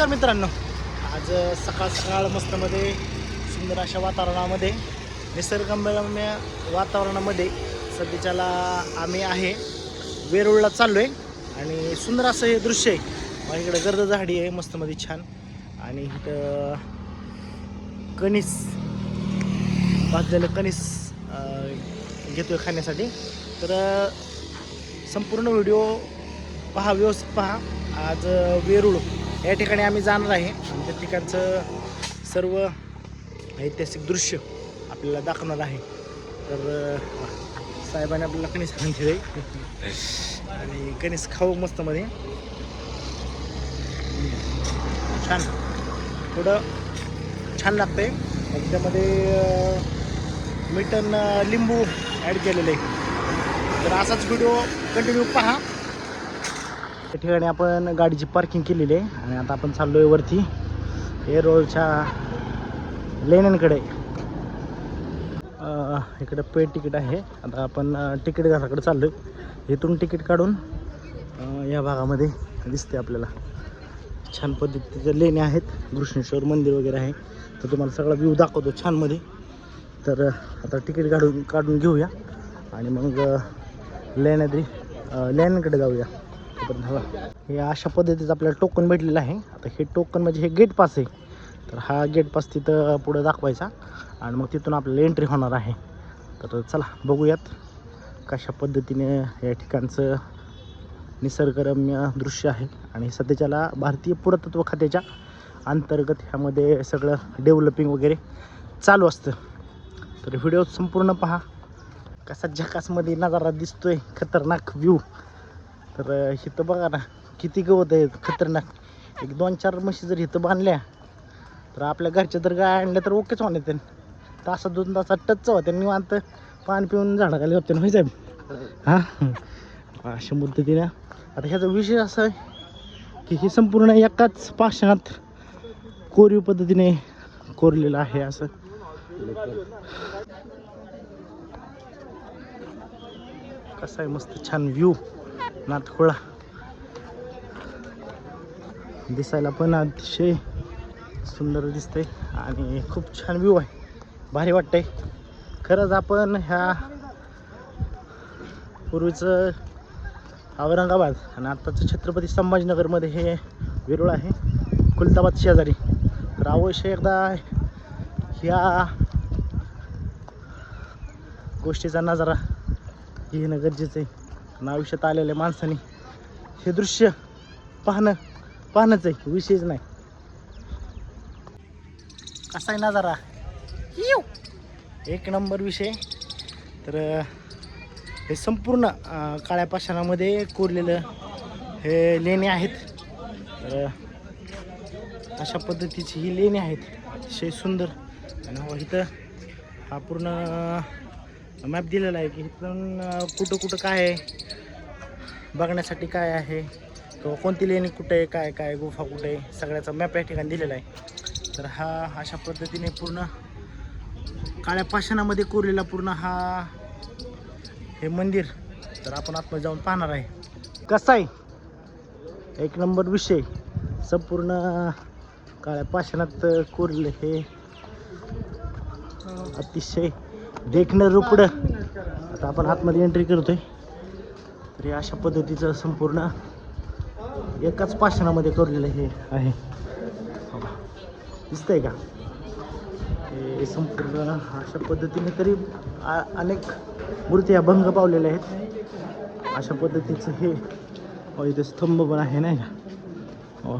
नमस्कार मित्रांनो. आज सकाळ सकाळ मस्तमध्ये सुंदर अशा वातावरणामध्ये निसर्गरम्य वातावरणामध्ये सध्याच्याला आम्ही आहे. वेरूळला चाललो आहे आणि सुंदर असं हे दृश्य आहे. माझ्याकडे इकडे गर्द झाडी आहे मस्तमध्ये छान. आणि इथं कणीस भाजलेलं कणीस घेतो आहे खाण्यासाठी. तर संपूर्ण व्हिडिओ पहा व्यवस्थित पहा. आज वेरूळ या ठिकाणी आम्ही जाणार आहे. आणि त्या ठिकाणचं सर्व ऐतिहासिक दृश्य आपल्याला दाखवणार आहे. तर साहेबांनी आपल्याला कणीस आणले आणि कणीस खाऊ मस्त मध्ये छान. थोडं छान लागतंय. आणि त्यामध्ये मिटन लिंबू ॲड केलेलं. आहे तर असाच व्हिडिओ कंटिन्यू पहा. त्या ठिकाणी आपण गाडीची पार्किंग केलेली आहे. आणि आता आपण चाललो आहे वरती. हे लेण्यांकडे. इकडं पे तिकीट आहे. आता आपण तिकीट घराकडे चाललो आहे इथून तिकीट काढून या भागामध्ये दिसते आपल्याला. छान पद्धतीचे लेण्या आहेत. घृष्णेश्वर मंदिर वगैरे आहे. तर तुम्हाला सगळा व्ह्यू दाखवतो छानमध्ये. तर आता तिकीट काढून काढून घेऊया. आणि मग अं, लेण्यांकडे जाऊया. आतापर्यंत हवा हे अशा पद्धतीचं आपल्याला टोकन भेटलेलं आहे. आता हे टोकन म्हणजे हे गेट पास आहे. तर हा गेट पास तिथं पुढं दाखवायचा. आणि मग तिथून आपल्याला एंट्री होणार आहे. तर चला बघूयात कशा पद्धतीने या ठिकाणचं निसर्गरम्य दृश्य आहे. आणि सध्याच्याला भारतीय पुरातत्व खात्याच्या अंतर्गत ह्यामध्ये सगळं डेव्हलपिंग वगैरे चालू असतं. तर व्हिडिओ संपूर्ण पहा. कसा झकासमध्ये नजारा दिसतोय. खतरनाक व्ह्यू तर अं, इथं बघा ना किती गवत आहे खतरनाक. एक दोन चार म्हशी जर इथं बांधल्या तर आपल्या घरच्या जर गाय आणल्या तर ओकेच होणार ते तासा दोन तासात टच होते निवांत पाणी पिऊन झाडाखाली होते ना साहेब? हां? अशा पद्धतीनं आता ह्याचा विषय असा आहे की हे संपूर्ण एकाच पाषाणात कोरीव पद्धतीने कोरलेलं आहे असं. कसा आहे मस्त छान व्ह्यू नातखोळा. दिसायला पण अतिशय सुंदर दिसतंय आणि खूप छान व्ह्यू आहे. भारी वाटतंय. खरंच आपण ह्या पूर्वीचं औरंगाबाद आणि आत्ताचं छत्रपती संभाजीनगरमध्ये हे वेरूळ आहे. कुलताबाद शेजारी. तर अवश्य एकदा ह्या गोष्टीचा नजारा घेणं गरजेचं आहे. आयुष्यात आलेल्या माणसाने हे दृश्य पाहणं पाहणंच आहे विषयच नाही. कसा आहे नजारा? येऊ एक नंबर विषय. तर हे संपूर्ण काळ्या पाषाणामध्ये कोरलेलं हे लेणे आहेत. तर अशा पद्धतीची ही लेणी आहेत. अतिशय सुंदर. आणि हो इथं हा पूर्ण मॅप दिलेला आहे की इथून कुठं कुठं काय आहे. बघण्यासाठी काय आहे? किंवा कोणती लेणी कुठे आहे? काय काय गुफा कुठे आहे? सगळ्याचा मॅप या ठिकाणी दिलेला आहे. तर हा अशा पद्धतीने पूर्ण काळ्या पाषाणामध्ये कोरलेला पूर्ण हा हे मंदिर तर आपण आतमध्ये जाऊन पाहणार आहे. कसं आहे? एक नंबर विषय. संपूर्ण काळ्या पाषाणात कोरले हे अतिशय देखणं रुपडं. आता आपण आतमध्ये एंट्री करतोय. तर अशा पद्धतीचं संपूर्ण एकाच पाषाणामध्ये कोरलेलं हे आहे. दिसतंय का? हे संपूर्ण अशा पद्धतीने तरी आ- अनेक मूर्त्या भंग पावलेल्या आहेत. अशा पद्धतीचं हे हो इथे स्तंभ पण आहे नाही का? हो.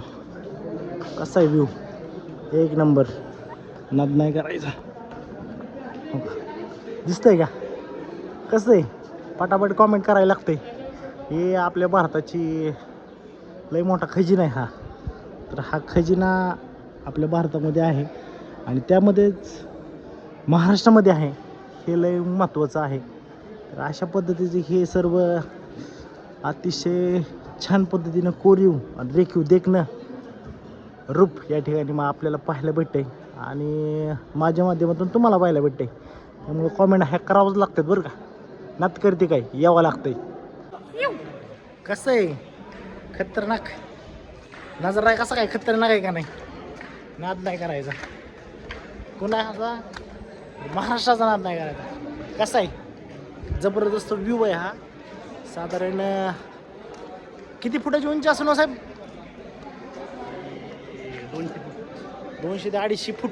कसा आहे व्ह्यू एक नंबर. नाद नाही करायचा. हो दिसतंय का? कसं आहे? पटापट कॉमेंट करायला लागतंय. हे आपल्या भारताची लई मोठा खजिना आहे हा. तर हा खजिना आपल्या भारतामध्ये आहे आणि त्यामध्येच महाराष्ट्रामध्ये आहे. हे लय महत्त्वाचं आहे. तर अशा पद्धतीचे हे सर्व अतिशय छान पद्धतीनं कोरीव आणि रेखीव देखणं रूप या ठिकाणी मग आपल्याला पाहायला भेटते आणि माझ्या माध्यमातून तुम्हाला पाहायला भेटते त्यामुळे कॉमेंट ह्या करावंच लागतात बरं का. नात करते काय? यावं लागतंय. कसं आहे? खतरनाक. नजर आहे कसा काय? खतरनाक आहे का नाही? नाद नाही करायचा. कुणाचा? महाराष्ट्राचा नाद नाही करायचा. कसा आहे? जबरदस्त व्ह्यू आहे हा. साधारण किती फुटाची उंची असेल ना साहेब? दोनशे ते अडीचशे फूट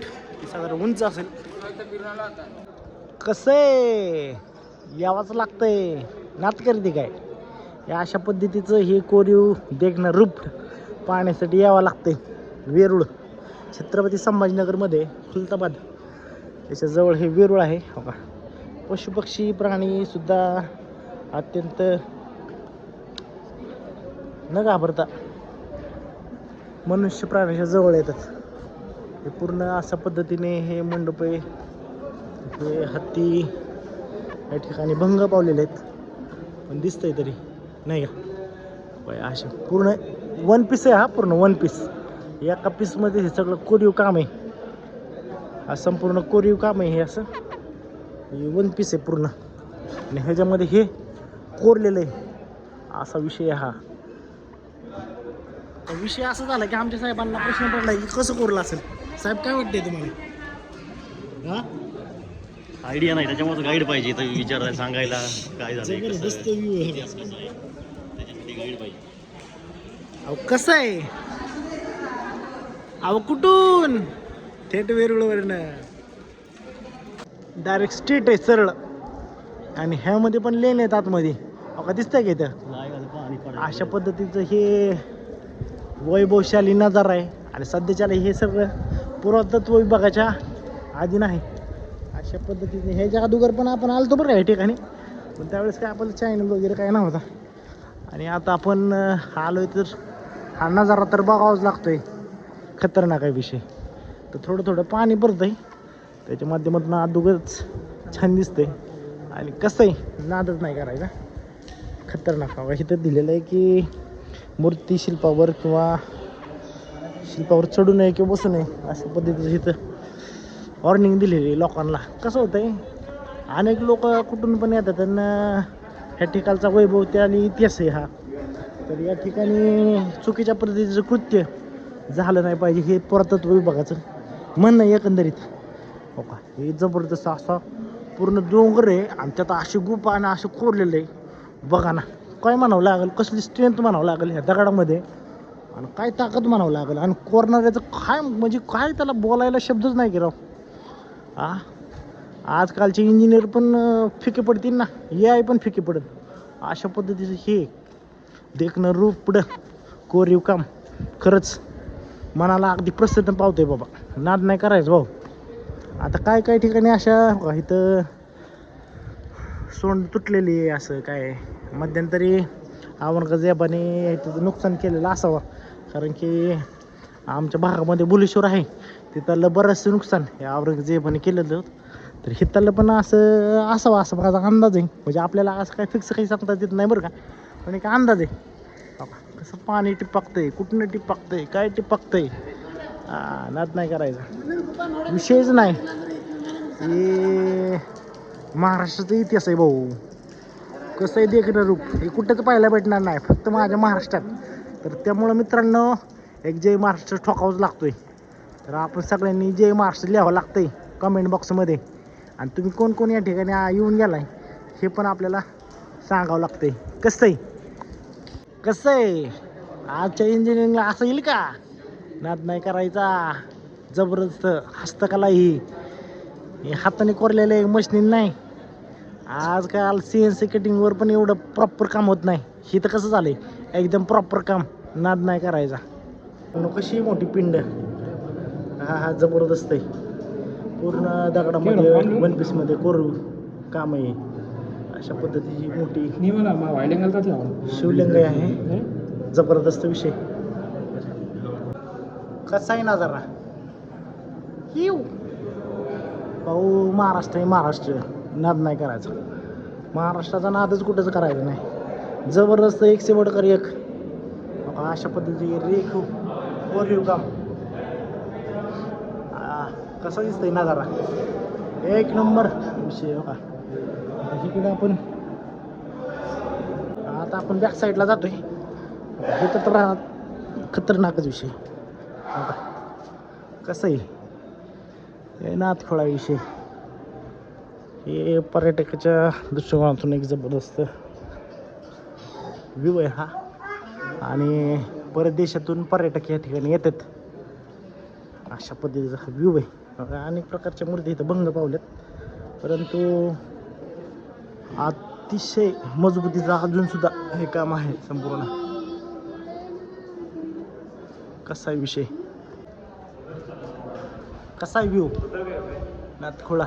साधारण उंच असेल. कसं आहे? यावाच लागतंय. नात करते काय? या अशा पद्धतीचं हे कोरीव देखणं रूप पाहण्यासाठी यावं लागते वेरूळ छत्रपती संभाजीनगरमध्ये खुलताबाद त्याच्याजवळ हे वेरूळ आहे. हो का? पशुपक्षी प्राणीसुद्धा अत्यंत न घाबरता मनुष्य प्राण्याच्या जवळ येतात. हे पूर्ण अशा पद्धतीने हे मंडप आहे हे हत्ती या ठिकाणी भंग पावलेले आहेत. पण दिसतंय तरी. नाही का? असे पूर्ण वन पीस आहे हा पूर्ण वन पीस एका पीसमध्ये हे सगळं कोरीव काम आहे. हा संपूर्ण कोरीव काम आहे हे असं. हे वन पीस आहे पूर्ण. आणि ह्याच्यामध्ये हे कोरलेलं आहे. असा विषय आहे हा. विषय असा झाला की आमच्या साहेबांना प्रश्न पडला की कसं कोरलं असेल? साहेब काय वाटतंय तुम्हाला? हा? आयडिया नाही त्याच्यामुळे गाईड पाहिजे. तर विचारायला सांगायला काय झालंय पाहिजे अहो कसं आहे? अहो कुठून? थेट वेरुळवरनं. डायरेक्ट स्ट्रीट आहे सरळ. आणि ह्यामध्ये पण लेन आहेत आतमध्ये. अका दिसतंय का इथं? अशा पद्धतीचं हे वैभवशाली नजारा आहे. आणि सध्याच्याला हे सगळं पुरातत्व विभागाच्या आधी नाही अशा पद्धतीने ह्याच्या अगोदर पण आपण आलतो बरं या ठिकाणी. पण त्यावेळेस काय आपलं चॅनल वगैरे काय नव्हता. आणि आता आपण आलोय तर हा नजारा तर बघावाच लागतोय. खतरनाक आहे विषय. तर थोडं थोडं पाणी भरत आहे त्याच्या माध्यमातून अदोगरच छान दिसतंय. आणि कसं आहे नादच नाही करायचा. खतरनाक हवा. इथं दिलेलं आहे की मूर्ती शिल्पावर किंवा शिल्पावर चढू नये किंवा बसू नये अशा पद्धतीचं इथं वॉर्निंग दिलेली आहे लोकांना. कसं होतं आहे अनेक लोक कुठून पण येतात त्यांना ह्या ठिकाणचा वैभव ते आणि इतिहास आहे हा. तर या ठिकाणी चुकीच्या पद्धतीचं कृत्य झालं नाही पाहिजे हे पुरातत्व विभागाचं म्हणणं आहे एकंदरीत. हो का? हे जबरदस्त असा पूर्ण डोंगर आहे आणि त्यात अशी गुफा आणि असं कोरलेलं आहे. बघा ना काय म्हणावं लागेल? कसली स्ट्रेंथ म्हणावं लागेल ह्या दगडामध्ये? आणि काय ताकद म्हणावं लागेल? आणि कोरणाऱ्याचं काय म्हणजे काय त्याला बोलायला शब्दच नाही की राव? आ? आजकालचे इंजिनियर पण फिके पडतील ना. ए आय पण फिके पडेल. अशा पद्धतीचं हे. देखणं रूप पुढं. कोरीव काम. खरंच मनाला अगदी प्रसन्न पावतंय बाबा. नाद नाही करायचं भाऊ. आता काय काय ठिकाणी अशा इथं सोंड तुटलेली आहे असं काय. मध्यंतरी औरंगजेबाने त्याचं नुकसान केलेलं असावं. कारण की आमच्या भागामध्ये बुलेश्वर आहे. तिथलं बरंचसं नुकसान. हे औरंगजेबाने केलेलं. होतं तर हिथलं पण असं असावं असं माझा अंदाज आहे. म्हणजे आपल्याला असं काय फिक्स काही सांगता येत नाही बरं का. पण एक अंदाज आहे. बाबा कसं पाणी टिपकतंय कुठनं टिपकतंय काय टिपकतंय. हा, नाद नाही करायचा. विषयच नाही. हे महाराष्ट्राचा इतिहास आहे भाऊ. कसं आहे देखणं रूप? हे कुठंच पाहायला भेटणार नाही फक्त माझ्या महाराष्ट्रात. तर त्यामुळं मित्रांनो एक जय महाराष्ट्र ठोकावंच लागतोय. तर आपण सगळ्यांनी जय महाराष्ट्र लिहावं लागतंय कमेंट बॉक्समध्ये आणि तुम्ही कोण कोण या ठिकाणी येऊन गेलाय हे पण आपल्याला सांगावं लागतंय. कसं आहे? कसं आहे? आजच्या इंजिनिअरिंगला असं येईल का? नाद नाही करायचा. जबरदस्त हस्तकला ही. हे हाताने कोरलेले मशिनी नाही. आजकाल सी एन सी कटिंगवर पण एवढं प्रॉपर काम होत नाही. हे तर कसं झालंय? एकदम प्रॉपर काम. नाद नाही करायचा. पण कशी मोठी पिंड? हा हा जबरदस्त आहे. पूर्ण दगडामध्ये वन पीसमध्ये कोरू काम आहे. अशा पद्धतीची मोठी शिवलिंग आहे. जबरदस्त विषय. कसा आहे ना जरा हिव. भाऊ महाराष्ट्र आहे महाराष्ट्र. नाद नाही करायचा. महाराष्ट्राचा नादच कुठंच करायचा नाही. जबरदस्त एक शेवटकर एक. अशा पद्धतीचे रेख कोरीव काम. कसं दिसतंय ना जरा? एक नंबर. विषय बघा. आता इकडे आपण आता आपण बॅक साईडला जातोय. हे तर खतरनाकच विषय. हो का? कसं आहे? हे नाथखोळा विषय. हे पर्यटकाच्या दृष्टिकोनातून एक जबरदस्त व्ह्यू आहे हा. आणि परदेशातून पर्यटक या ठिकाणी येतात. अशा पद्धतीचा हा व्ह्यू आहे अनेक प्रकारच्या मूर्ती इथं भंग पावल्यात परंतु अतिशय मजबूतीचं अजूनसुद्धा हे काम आहे संपूर्ण. कसा आहे विषय? कसा आहे व्ह्यू नाथखोळा.